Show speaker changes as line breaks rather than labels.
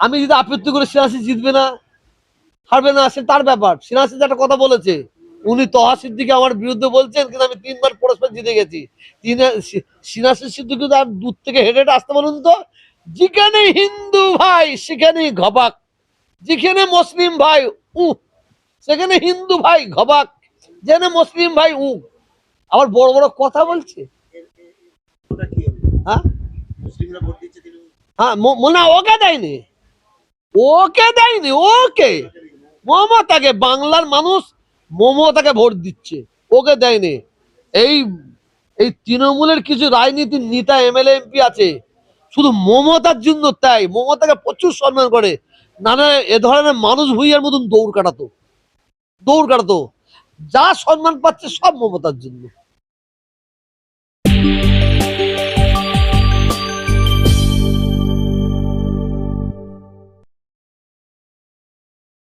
আমি যদি আপত্তি করে সিনাসি জিতবে না হারবে না সে তার ব্যাপার। সিনাসি যে একটা কথা বলেছে উনি তহা সিদ্দিকে আমার বিরুদ্ধে বলছেন কিন্তু আমি তিনবার পরস্পর জিতে গেছি। তিন সিনাসি সিদ্দিকে আর দূর থেকে হেঁটে হেঁটে আসতে বলুন তো যেখানে হিন্দু ভাই সেখানে ঘবাক। যেখানে মুসলিম ভাই উ সেখানে হিন্দু ভাই ঘবাক। যেখানে মুসলিম ভাই উ। আবার বড় বড় কথা বলছে। হ্যাঁ? হ্যাঁ মনে হয় ওকে দেয়নি। ওকে দেয়নি, ওকে। মমতাকে বাংলার মানুষ মমতাকে ভোট দিচ্ছে, ওকে দেয়নি। এই এই তৃণমূলের কিছু রাজনীতির নেতা, এমএলএ, এমপি আছে, শুধু মমতার জন্য তাই, মমতাকে প্রচুর সম্মান করে। নানা, এ ধরনের মানুষ ভুইয়ার মতন দৌড় কাটাতো দৌড় কাটাতো। যা সম্মান পাচ্ছে সব মমতার জন্য।